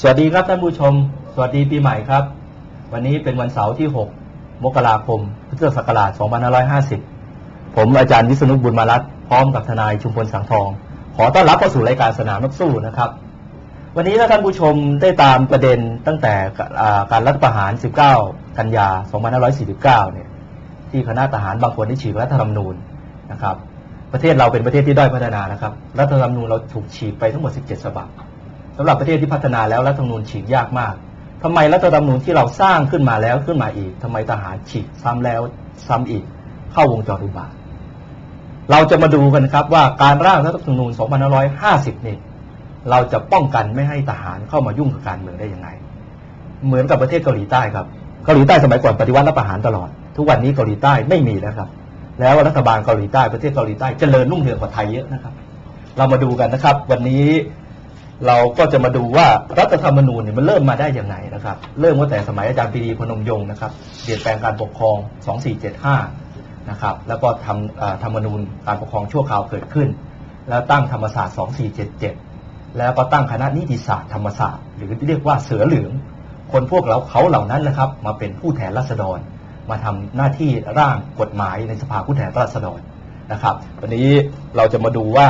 สวัสดีครับท่านผู้ชม สวัสดีปีใหม่ครับ วันนี้เป็นวันเสาร์ที่ 6 มกราคม พุทธศักราช 2550 ผมอาจารย์วิษณุบุญมารัตพร้อมกับทนายชุมพลสังทอง ขอต้อนรับเข้าสู่รายการสนามนักสู้นะครับ วันนี้ถ้าท่านผู้ชมได้ตามประเด็นตั้งแต่การรัฐประหาร 19 กันยา 2549 เนี่ย ที่คณะทหารบางคนได้ฉีกรัฐธรรมนูญนะครับ ประเทศเราเป็นประเทศที่ด้อยพัฒนานะครับ รัฐธรรมนูญเราถูกฉีกไปทั้งหมด 17 ฉบับ สำหรับประเทศที่พัฒนาแล้วรัฐธรรมนูญฉีกยากมากทำไมรัฐธรรมนูญที่เราสร้างขึ้นมาแล้วขึ้นมาอีกทำไมทหารฉีกซ้ำแล้วซ้ำอีก เข้าวงจรอุบาทเราจะมาดูกันครับว่าการร่างรัฐธรรมนูญ 2550 นี่เราจะป้องกันไม่ให้ทหารเข้ามายุ่งกับการเมืองได้ยังไง เหมือนกับประเทศเกาหลีใต้ครับเกาหลีใต้สมัยก่อนปฏิวัติรัฐประหารตลอด ทุกวันนี้เกาหลีใต้ไม่มีแล้วครับ แล้วรัฐบาลเกาหลีใต้ประเทศเกาหลีใต้เจริญรุ่งเรืองกว่าไทยเยอะนะครับ เรามาดูกันนะครับ วันนี้ เราก็จะมาดูว่ารัฐธรรมนูญเนี่ยมันเริ่มมาได้ยังไงนะครับ เริ่มตั้งแต่สมัยอาจารย์ปรีดีพนมยงค์นะครับเปลี่ยนแปลงการปกครอง 2475 นะครับ แล้วก็ทำธรรมนูญการปกครองชั่วคราวเกิดขึ้น แล้วตั้งธรรมศาสตร์ 2477 แล้วก็ตั้งคณะนิติศาสตร์ธรรมศาสตร์ หรือที่เรียกว่าเสือเหลือง คนพวกเราเขาเหล่านั้นนะครับ มาเป็นผู้แทนราษฎร มาทำหน้าที่ร่างกฎหมายในสภาผู้แทนราษฎรนะครับ วันนี้เราจะมาดูว่า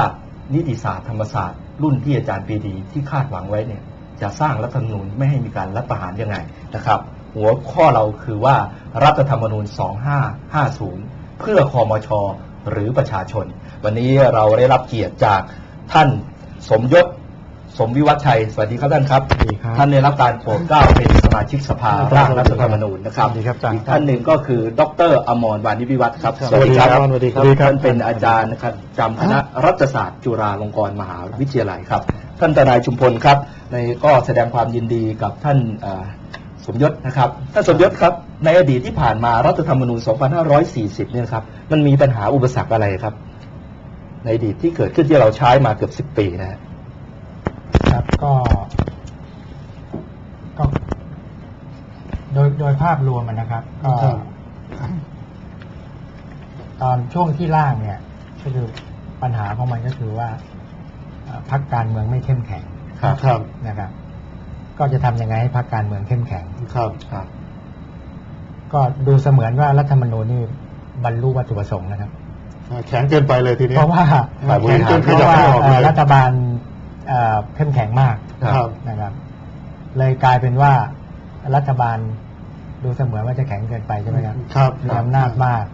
นิติศาสตร์ธรรมศาสตร์ รุ่นที่อาจารย์ปรีดีที่คาดหวังไว้เนี่ยจะสร้างรัฐธรรมนูญไม่ให้มีการรัฐประหารยังไงนะครับ หัวข้อเราคือว่ารัฐธรรมนูญ 2550 เพื่อคอมช หรือประชาชน วันนี้เราได้รับเกียรติจากท่านสมยศสมวิวัฒชัย สวัสดีครับท่านครับสวัสดีครับท่านได้รับการโปรดเกล้าเป็นสมาชิกสภาร่างรัฐธรรมนูญนะครับสวัสดีครับอาจารย์อีกท่านหนึ่งก็คือ ดรอมรวานิวิวัฒน์ครับสวัสดีครับสวัสดีครับท่านเป็นอาจารย์นะครับจำคณะรัฐศาสตร์จุฬาลงกรณ์มหาวิทยาลัยครับ ท่านทนายชุมพลครับ ในก็แสดงความยินดีกับท่านเอ่อสมยศนะครับท่านสมยศครับ ในอดีตที่ผ่านมารัฐธรรมนูญ 2540 เนี่ยนะครับ มันมีปัญหาอุปสรรคอะไรครับ ในอดีตที่เกิดขึ้นที่เราใช้มาเกือบ 10 ปีนะฮะครับก็ก็ โดยโดยภาพรวมอะนะครับ ก็ครับ ตอนช่วงที่ล่างเนี่ย ก็คือปัญหาของมันก็คือว่าเอ่อพรรคการเมืองไม่เข้มแข็งครับครับ นะครับ ก็จะทำยังไงให้พรรคการเมืองเข้มแข็ง ครับครับ ก็ดูเสมือนว่ารัฐธรรมนูญนี่บรรลุวัตถุประสงค์นะครับ แข็งเกินไปเลยทีนี้ เพราะว่าฝ่ายบริแข็งหารจนเพขราะยับว่าไม่ออกเอ่เลอยรัฐบาลเอ่อเข้มแข็งมากครับ นะครับ เลยกลายเป็นว่ารัฐบาล ดูเสมือนว่าจะแข็งเกินไปใช่ไหมครับครับมีอำนาจมาก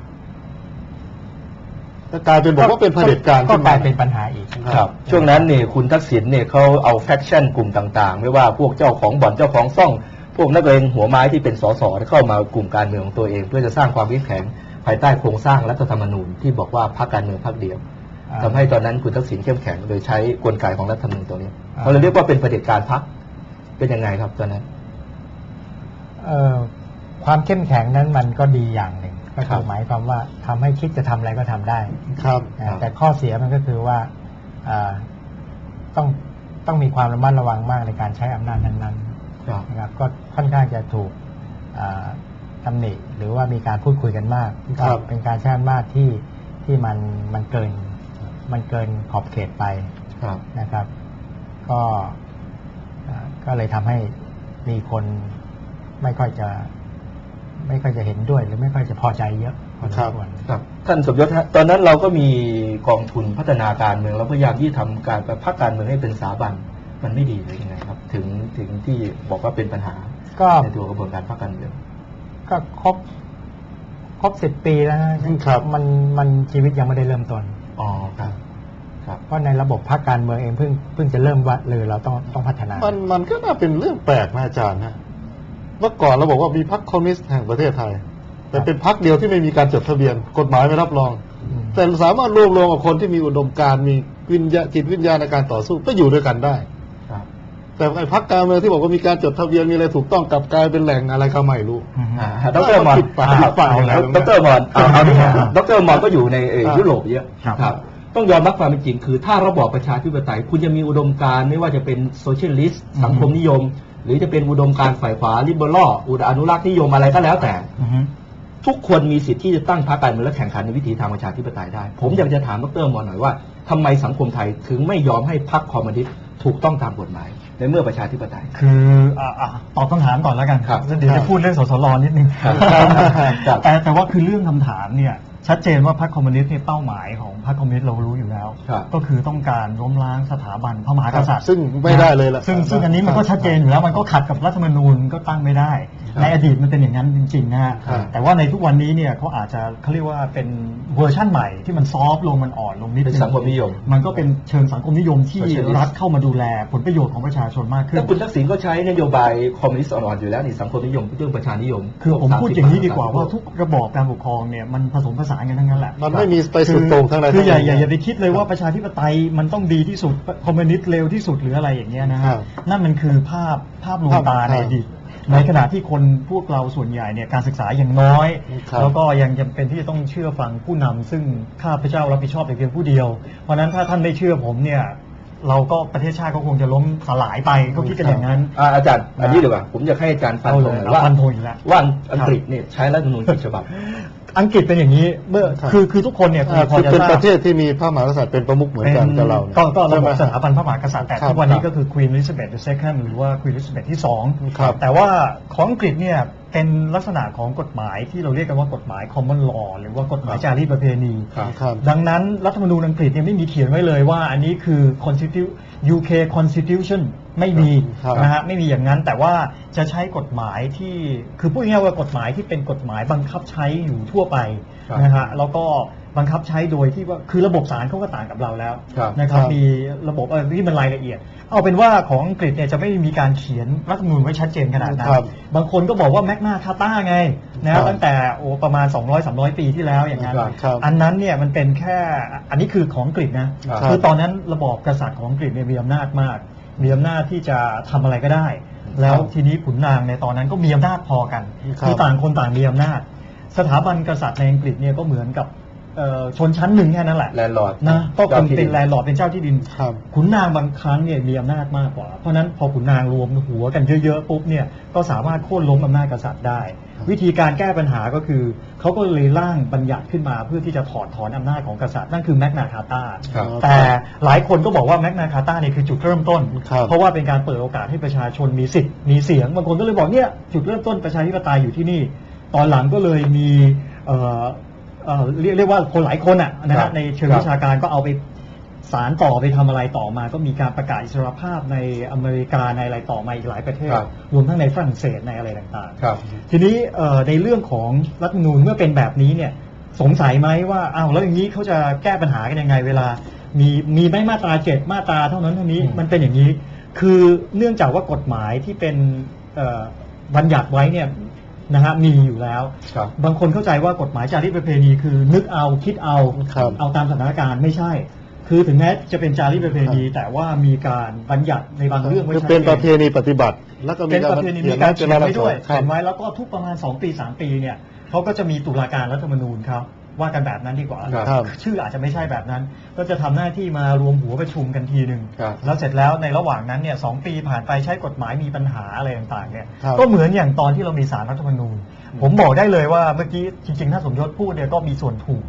แล้วกลายเป็นบอกว่าเป็นเผด็จการก็ขึ้นกมาลายเป็นปัญหาอีกครับ ช่วงนั้นเนี่ยคุณทักษิณเนี่ยเขาเอาแฟคชั่นกลุ่มต่างๆ ไม่ว่าพวกเจ้าของบ่อนเจ้าของซ่อง พวกนักเลงหัวไม้ที่เป็นสสเข้ามากลุ่มการเมืองของตัวเอง เพื่อจะสร้างความเข้มแข็งภายใต้โครงสร้างรัฐธรรมนูญที่บอกว่าพรรคการเมืองพรรคเดียวอ่าทำให้ตอนนั้นคุณทักษิณเข้มแข็งโดยใช้กลไกของรัฐธรรมนูญตัวนี้อ่าเขาเลยเรียกว่าเป็นเผด็จการพรรคเป็นยังไงครับตอนนั้นเอ่อ ความเข้มแข็งนั้นมันก็ดีอย่างหนึ่ง ก็ครัคือบหมายความว่าทำให้คิดจะทำอะไรก็ทำได้ ครับนะแต่ข้อเสียมันก็คือว่าอ่าต้องต้องมีความระมัดระวังมากในการใช้อำนาจนั้นๆครับนะครับก็ค่อนข้างจะถูกอ่าตำหนิหรือว่ามีการพูดคุยกันมากครับเป็นการใช้อำนาจที่ที่มันมันเกินมันเกินขอบเขตไปครับนะครับ ก็อ่าก็เลยทำให้มีคนไม่ค่อยจะ ไม่ค่อยจะเห็นด้วยหรือไม่ค่อยจะพอใจเยอะพอสมควรครับ ท่านสมยศฮะตอนนั้นเราก็มีกองทุนพัฒนาการเมืองแล้วพยายามที่ทำการพรรคการเมืองให้เป็นสถาบันมันไม่ดีเลยยังไงครับ ถึงถึงที่บอกว่าเป็นปัญหาก็ในตัวกระบวนการพรรคการเมืองก็ครบครบสิบปีแล้วนะครับมันมันชีวิตยังไม่ได้เริ่มต้นอ๋อครับครับเพราะในระบบพรรคการเมืองเองเพิ่งเพิ่งจะเริ่มว่าเลยเราต้องต้องพัฒนา มันมันก็น่าเป็นเรื่องแปลกนะอาจารย์นะ เมื่อก่อนเราบอกว่ามีพรรคคอมมิวนิสต์แห่งประเทศไทย แต่เป็นพรรคเดียวที่ไม่มีการจดทะเบียน กฎหมายไม่รับรองอืมแต่สามารถรวมรวมกับคนที่มีอุดมการณ์มีวิญญาจิตวิญญาณในการต่อสู้ก็อยู่ด้วยกันได้ครับแต่ไอ้พรรคการเมืองที่บอกว่ามีการจดทะเบียนมีอะไรถูกต้องกลับกลายเป็นแหล่งอะไรก็ไม่รู้อืมอ่าดรมอนผิดปากผิดปากเอาอะไรเอาตรงนี้ดรมอนเอาเอานี่ดรมอนก็อยู่ในเอ่อครับยุโรปเยอะครับครับต้องยอมรับความเป็นจริงคือ ถ้าระบอบประชาธิปไตย คุณจะมีอุดมการณ์ไม่ว่าจะเป็นโซเชียลิสต์สังคมนิยม หรือจะเป็นอุดมการณ์ฝ่ายขวาลิเบอรัลอุดอนุรักษ์นิยมอะไรก็แล้วแต่อือฮึทุกคนมีสิทธิ์ที่จะตั้งพรรคการเมืองและแข่งขันในวิถีทางประชาธิปไตยได้ ผมอยากจะถามดรมอนหน่อยว่าทำไมสังคมไทยถึงไม่ยอมให้พรรคคอมมิวนิสต์ถูกต้องตามกฎหมายในเมื่อประชาธิปไตย คืออะอะตอบคำถามก่อนแล้วกันครับเดี๋ยวครัจะบพูดเรื่องสสรนิดนึงครับครับแต่แต่ว่าคือเรื่องคำถามเนี่ย ชัดเจนว่าพรรคคอมมิวนิสต์เนี่ยเป้าหมายของพรรคคอมมิวนิสต์เรารู้อยู่แล้ว ครับ ก็คือต้องการล้มล้างสถาบันพระมหากษัตริย์ซึ่งไม่ได้เลยล่ะซึ่งซึ่งอันนี้มันก็ชัดเจนอยู่แล้วมันก็ขัดกับรัฐธรรมนูญก็ตั้งไม่ได้ ครับในอดีตมันเป็นอย่างนั้นจริงๆนะฮะครับแต่ว่าในทุกวันนี้เนี่ยเขาอาจจะเขาเรียกว่าเป็นเวอร์ชั่นใหม่ที่มันซอฟต์ลงมันอ่อนลงนิดเป็นนึงสังคมนิยมมันก็เป็นเชิงสังคมนิยมที่ Socialist รัฐเข้ามาดูแลผลประโยชน์ของประชาชนมากขึ้น แล้วคุณทักษิณก็ใช้นโยบายคอมมิวนิสต์อ่อนๆอยู่แล้วนี่สังคมนิยมเรื่องประชานิยมคือผมพูดอย่างนี้ดีกว่า30ว่าทุกระบอบการปกครองเนี่ยมันผสมผสานกันทั้งนั้นแหละมันไม่มีไปสุดโต่งทั้งใดคืออย่าทั้งหอย่านึ่งอย่าไปคิดเลยว่าประชาธิปไตยมันต้องดีที่สุดคอมมิวนิสต์เร็วที่สุดหรืออะไรอย่างเงี้ยนะครัฮะบนั่นมันคือภาพภาพลวงภาพตาในครับอดีตในขณะที่คนพวกเราส่วนใหญ่เนี่ยการศึกษาอย่างน้อยครับแล้วก็ยังจำเป็นที่จะต้องเชื่อฟังผู้นำซึ่งข้าพเจ้ารับผิดชอบแต่เพียงผู้เดียว เพราะฉะนั้นถ้าท่านไม่เชื่อผมเนี่ย เราก็ประเทศชาติก็คงจะล้มสลายไปเขาคิดกันอย่างนั้น อ่าอาจารย์อันนี้ดีกว่า ผมจะให้อาจารย์ฟันเอาธเลงยหน่อยเอาว่าฟันธงอีกแล้วว่าอังกฤษเนี่ยใช้รัฐธรรมนูญกี่ฉบับอังกฤษเป็นอย่างนี้เมื่อครับคือคือทุกคนเนี่ยคงอ่าพอคือจะเป็นทราปบระเทศที่มีพระมหากษัตริย์เป็นประมุขเหมือนกันกับเราเนี่ยก็ก็ระใช่บไหมบสถาบันพระมหากษัตริย์แต่ครับทุกวันนี้ครับก็คือ Queen Elizabeth II หรือว่า Queen Elizabeth ที่สองครับแต่ว่าของอังกฤษเนี่ย เป็นลักษณะของกฎหมายที่เราเรียกกันว่ากฎหมาย common law หรือว่ากฎหมายจารีตประเพณีครับครับดังนั้นรัฐธรรมนูญอังกฤษเนี่ยไม่มีเขียนไว้เลยว่าอันนี้คือ constitu UK constitution ไม่มีครับนะฮะไม่มีอย่างนั้นแต่ว่าจะใช้กฎหมายที่คือพูดง่ายๆว่ากฎหมายที่เป็นกฎหมายบังคับใช้อยู่ทั่วไปครับนะฮะแล้วก็ บังคับใช้โดยที่ว่าคือระบบศาลเขาก็ต่างกับเราแล้วครับนะครับครับมีระบบอะไรที่มันรายละเอียด เอาเป็นว่าของอังกฤษเนี่ยจะไม่มีการเขียนรัฐธรรมนูญไว้ชัดเจนขนาดนั้นครับบางคนก็บอกว่าแมกนาคาตาไงนะครัฮะบตั้งแต่โอ้ประมาณ 200-300 ปีที่แล้วอย่างนั้นครับครับอันนั้นเนี่ยมันเป็นแค่อันนี้คือของอังกฤษนะครับคือตอนนั้นระบอบกษัตริย์ของอังกฤษเนี่ยมีอำนาจมาก มีอำนาจที่จะทำอะไรก็ได้ แล้วทีนี้ขุนนางในตอนนั้นก็มีอำนาจพอกันครับอต่างคนต่างมีอำนาจ สถาบันกษัตริย์ในอังกฤษเนี่ยก็เหมือนกับเอ่อ ชนชั้นหนึ่งแค่นั้นแหละแลนด์ลอร์ดนะก็คงจ้าที่เป็นแลนด์ลอร์ดเป็นเจ้าที่ดินครับขุนนางบางครั้งเนี่ยมีอำนาจมากกว่า เพราะฉะนั้นพอขุนนางรวมหัวกันเยอะๆปุ๊บเนี่ยก็สามารถโค่นล้มอำนาจกษัตริย์ได้ วิธีการแก้ปัญหาก็คือเขาก็เลยร่างบัญญัติขึ้นมาเพื่อที่จะถอดถอนอำนาจของกษัตริย์นั่นคือแมกนาคาตาครับแต่หลายคนก็บอกว่าแมกนาคาตาเนี่ยคือจุดเริ่มต้นครับเพราะว่าเป็นการเปิดโอกาสให้ประชาชนมีสิทธิ์มีเสียงบางคนก็เลยบอกเนี่ยจุดเริ่มต้นประชาธิปไตยอยู่ที่นี่ ตอนหลังก็เลยมี เอ่อเอ่อเรียกเรียกว่าคนหลายคนอะนะครัฮะบในเชิงวิชาการก็เอาไปสารต่อไปทำอะไรต่อมา ก็มีการประกาศอิสรภาพในอเมริกาในอะไรต่อมาอีกหลายประเทศ ครับรวมทั้งในฝรั่งเศสในอะไรต่างๆครับทีนี้เอ่อในเรื่องของรัฐธรรมนูญเมื่อเป็นแบบนี้เนี่ยสงสัยไหมว่าอ้าวแล้วอย่างนี้เขาจะแก้ปัญหากันยังไงเวลา มีมีไหม่มาตราเจ็ดมาตราเท่านั้นเท่านี้อืม มันเป็นอย่างนี้ คือเนื่องจากว่ากฎหมายที่เป็นเอ่อบัญญัติไว้เนี่ย นะฮะมีอยู่แล้ว ครับ บางคนเข้าใจว่ากฎหมายจารีตประเพณีคือนึกเอาคิดเอาครับเอาตามสถานการณ์ไม่ใช่ คือถึงแม้จะเป็นจารีตประเพณี แต่ว่ามีการบัญญัติในบางเรื่องไว้คือชัดเป็นเจประเพนณีปฏิบัติ แล้วก็มีเป็นการประเพณีมีการเขียนไว้ด้วยครัเขีบยนไว้แล้วก็ทุกประมาณ 2 ปี 3 ปีเนี่ยเขาก็จะมีตุลาการรัฐธรรมนูญครับ ว่ากันแบบนั้นดีกว่าครับครับชื่ออาจจะไม่ใช่แบบนั้น ก็จะทำหน้าที่มารวมหัวประชุมกันทีหนึ่งครับแล้วเสร็จแล้วในระหว่างนั้นเนี่ยสองปีผ่านไปใช้กฎหมายมีปัญหาอะไรต่างๆเนี่ยครับก็เหมือนอย่างตอนที่เรามีสารรัฐธรรมนูญ ผมบอกได้เลยว่าเมื่อกี้จริงๆ ถ้าสมยศพูดเนี่ยก็มีส่วนถูก